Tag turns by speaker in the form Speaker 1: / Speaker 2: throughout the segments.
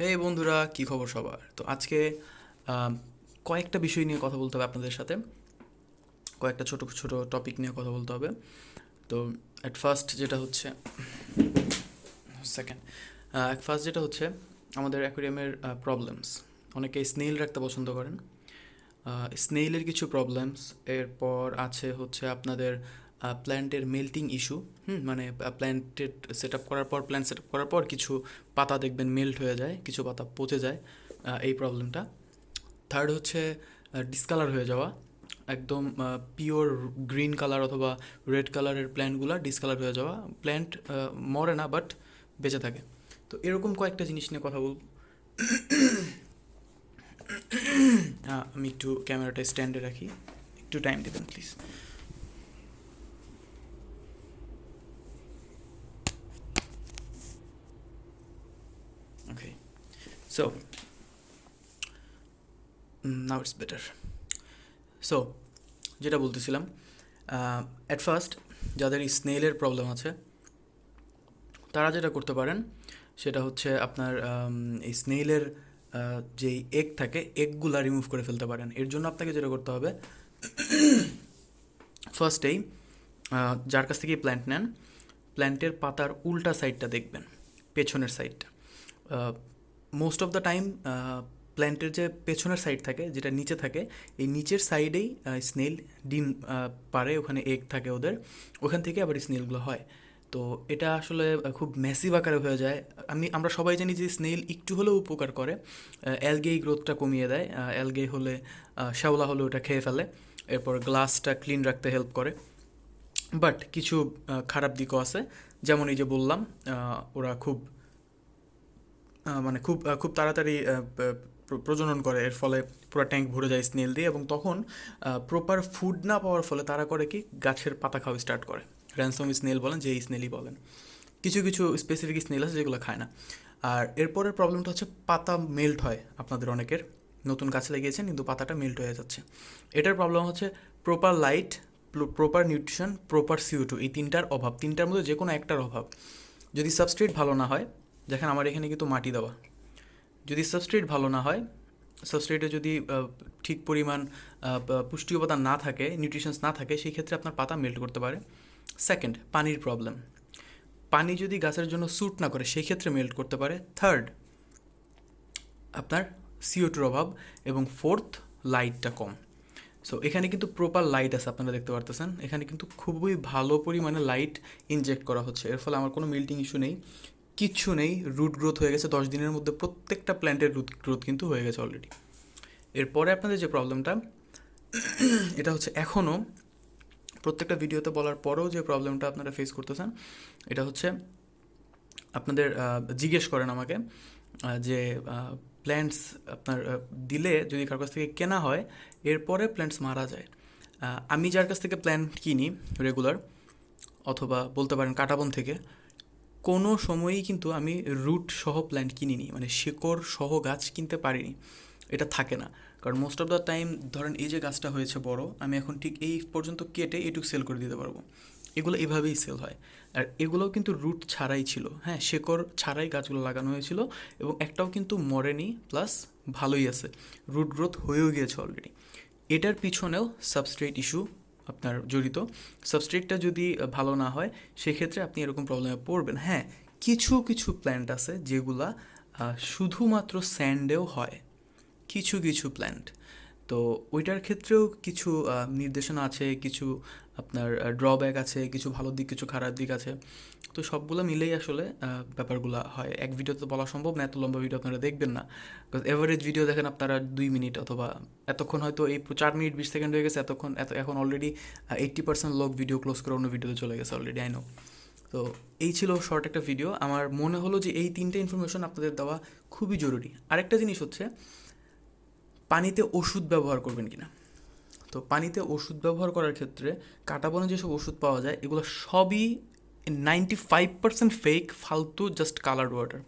Speaker 1: হে বন্ধুরা, কি খবর সবার? তো আজকে কয়েকটা বিষয় নিয়ে কথা বলতে হবে আপনাদের সাথে। কয়েকটা ছোট ছোট টপিক নিয়ে কথা বলতে হবে। তো অ্যাট ফার্স্ট যেটা হচ্ছে সেকেন্ড অ্যাট ফার্স্ট যেটা হচ্ছে, আমাদের অ্যাকোরিয়ামের প্রবলেমস অনেকে স্নেইল রাখতে পছন্দ করেন। স্নেইলের কিছু প্রবলেমস এরপর আছে হচ্ছে আপনাদের প্ল্যান্টের মেল্টিং ইস্যু হুম মানে প্ল্যান্টের সেট আপ করার পর প্ল্যান্ট সেট আপ করার পর কিছু পাতা দেখবেন মেল্ট হয়ে যায়, কিছু পাতা পচে যায় এই প্রবলেমটা থার্ড হচ্ছে ডিসকালার হয়ে যাওয়া। একদম পিওর গ্রিন কালার অথবা রেড কালারের প্ল্যান্টগুলো ডিসকালার হয়ে যাওয়া। প্ল্যান্ট মরে না বাট বেঁচে থাকে। তো এরকম কয়েকটা জিনিস নিয়ে কথা বলব। আমি একটু ক্যামেরাটা স্ট্যান্ডে রাখি। একটু টাইম দেবেন please So, now it's better. So, যেটা বলতেছিলাম অ্যাট ফার্স্ট যাদের স্নেলের প্রবলেম আছে তারা যেটা করতে পারেন সেটা হচ্ছে আপনার এই স্নেইলের যেই এগ থাকে এগগুলা রিমুভ করে ফেলতে পারেন এর জন্য আপনাকে যেটা করতে হবে ফার্স্টেই যার কাছ থেকে প্ল্যান্ট নেন প্ল্যান্টের পাতার উল্টা সাইডটা দেখবেন পেছনের সাইডটা মোস্ট অফ দ্য টাইম প্ল্যান্টের যে পেছনের সাইড থাকে, যেটা নিচে থাকে, এই নিচের সাইডেই স্নেল ডিম পারে ওখানে এগ থাকে ওদের, ওখান থেকে আবার স্নেলগুলো হয়। তো এটা আসলে খুব ম্যাসিভ আকারে হয়ে যায়। আমি, আমরা সবাই জানি যে স্নেল একটু হলেও উপকার করে অ্যালগে গ্রোথটা কমিয়ে দেয় অ্যালগে হলে শ্যাওলা হলে ওটা খেয়ে ফেলে, এরপর গ্লাসটা ক্লিন রাখতে হেল্প করে। বাট কিছু খারাপ দিকও আছে, যেমন এই যে বললাম ওরা খুব মানে খুব খুব তাড়াতাড়ি প্রজনন করে। এর ফলে পুরো ট্যাঙ্ক ভরে যায় স্নেল দিয়ে এবং তখন প্রপার ফুড না পাওয়ার ফলে তারা করে কি, গাছের পাতা খাওয়া স্টার্ট করে। র্যানসম স্নেল বলেন যে স্নেলই বলেন। কিছু কিছু স্পেসিফিক স্নেল আছে যেগুলো খায় না। আর এরপরের প্রবলেমটা হচ্ছে পাতা মেল্ট হয় আপনাদের অনেকের। নতুন গাছ লাগিয়েছেন, কিন্তু পাতাটা মেল্ট হয়ে যাচ্ছে। এটার প্রবলেম হচ্ছে proper light proper nutrition proper CO two এই তিনটার অভাব, তিনটার মধ্যে যে কোনো একটার অভাব। যদি সাবস্ট্রেট ভালো না হয় দেখেন আমার এখানে কিন্তু মাটি দেওয়া। যদি সাবস্ট্রেট ভালো না হয় সাবস্ট্রেটে যদি ঠিক পরিমাণ পুষ্টি উপাদান না থাকে নিউট্রিশনস না থাকে, সেই ক্ষেত্রে আপনার পাতা মেল্ট করতে পারে। সেকেন্ড পানির প্রবলেম পানি যদি গাছের জন্য স্যুট না করে, সেই ক্ষেত্রে মেল্ট করতে পারে। থার্ড আপনার সিও টুর অভাব। এবং ফোর্থ লাইটটা কম। সো এখানে কিন্তু প্রপার লাইট আছে, আপনারা দেখতে পারতেছেন। এখানে কিন্তু খুবই ভালো পরিমাণে লাইট ইনজেক্ট করা হচ্ছে। এর ফলে আমার কোনো মিল্টিং ইস্যু নেই। কিচ্ছু নেই রুট গ্রোথ হয়ে গেছে, দশ দিনের মধ্যে প্রত্যেকটা প্ল্যান্টের রুট গ্রোথ কিন্তু হয়ে গেছে অলরেডি এরপরে আপনাদের যে প্রবলেমটা এটা হচ্ছে এখনও প্রত্যেকটা ভিডিওতে বলার পরেও যে প্রবলেমটা আপনারা ফেস করতেছেন, এটা হচ্ছে আপনাদের জিজ্ঞেস করেন আমাকে যে প্ল্যান্টস আপনার দিলে যদি কারোর কাছ থেকে কেনা হয়, এরপরে প্ল্যান্টস মারা যায়। আমি যার কাছ থেকে প্ল্যান্ট কিনি রেগুলার অথবা বলতে পারেন কাটাবন থেকে কোনো সময়ই কিন্তু আমি রুট সহ প্ল্যান্ট কিনিনি মানে শেকড় সহ গাছ কিনতে পারিনি। এটা থাকে না। কারণ মোস্ট অফ দ্য টাইম ধরেন এই যে গাছটা হয়েছে বড়, আমি এখন ঠিক এই পর্যন্ত কেটে এটুকু সেল করে দিতে পারব। এগুলো এভাবেই সেল হয়। আর এগুলোও কিন্তু রুট ছাড়াই ছিল। হ্যাঁ শেকড় ছাড়াই গাছগুলো লাগানো হয়েছিল এবং একটাও কিন্তু মরেনি প্লাস ভালোই আছে। রুট গ্রোথ হয়েও গিয়েছে অলরেডি এটার পিছনেও সাবস্ট্রেট ইস্যু আপনার জড়িত। সাবস্ট্রেটটা যদি ভালো না হয়, সেক্ষেত্রে আপনি এরকম প্রবলেমে পড়বেন। হ্যাঁ কিছু কিছু প্ল্যান্ট আছে যেগুলা শুধুমাত্র স্যান্ডেও হয়। কিছু কিছু প্ল্যান্ট তো ওইটার ক্ষেত্রেও কিছু নির্দেশনা আছে, কিছু আপনার ড্রব্যাক আছে, কিছু ভালো দিক, কিছু খারাপ দিক আছে। তো সবগুলো মিলেই আসলে ব্যাপারগুলো হয়। এক ভিডিওতে বলা সম্ভব না, এত লম্বা ভিডিও আপনারা দেখবেন না। বিকজ এভারেজ ভিডিও দেখেন আপনারা দুই মিনিট অথবা এতক্ষণ হয়তো এই চার মিনিট, বিশ সেকেন্ড হয়ে গেছে, এতক্ষণ, এত, এখন অলরেডি এইট্টি পার্সেন্ট লোক ভিডিও ক্লোজ করে অন্য ভিডিওতে চলে গেছে অলরেডি আই নো তো এই ছিল শর্ট একটা ভিডিও আমার মনে হলো যে এই তিনটে ইনফরমেশন আপনাদের দেওয়া খুবই জরুরি। আরেকটা জিনিস হচ্ছে পানিতে ওষুধ ব্যবহার করবেন কিনা? তো পানিতে ওষুধ ব্যবহার করার ক্ষেত্রে কাটাবনে যেসব ওষুধ পাওয়া যায়, এগুলো সবই নাইনটি ফাইভ পার্সেন্ট ফেক ফালতু জাস্ট কালার্ড ওয়াটার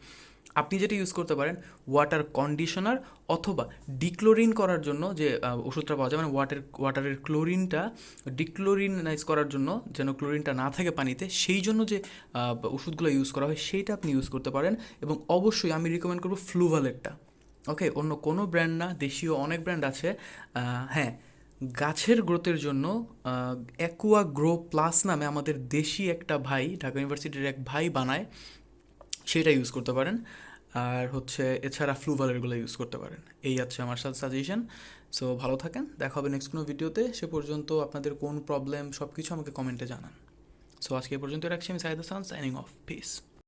Speaker 1: আপনি যেটা ইউজ করতে পারেন ওয়াটার কন্ডিশনার অথবা ডিক্লোরিন করার জন্য যে ওষুধটা পাওয়া যায় মানে ওয়াটার ওয়াটারের ক্লোরিনটা ডিক্লোরিনাইজ করার জন্য, যেন ক্লোরিনটা না থাকে পানিতে, সেই জন্য যে ওষুধগুলো ইউজ করা হয়, সেইটা আপনি ইউজ করতে পারেন। এবং অবশ্যই আমি রিকমেন্ড করব ফ্লুভালেটটা ওকে অন্য কোনো ব্র্যান্ড না, দেশীয় অনেক ব্র্যান্ড আছে। হ্যাঁ গাছের গ্রোথের জন্য অ্যাকুয়া গ্রো প্লাস নামে আমাদের দেশি একটা ভাই, ঢাকা ইউনিভার্সিটির এক ভাই বানায়, সেটা ইউজ করতে পারেন। আর হচ্ছে, এছাড়া ফ্লুভালেরগুলো ইউজ করতে পারেন। এই আছে আমার সাথে সাজেশন সো ভালো থাকেন, দেখা হবে নেক্সট কোনো ভিডিওতে সে পর্যন্ত আপনাদের কোন প্রবলেম সব কিছু আমাকে কমেন্টে জানান। সো আজকে পর্যন্ত রাখছি, আমি Saeed Hasan signing off peace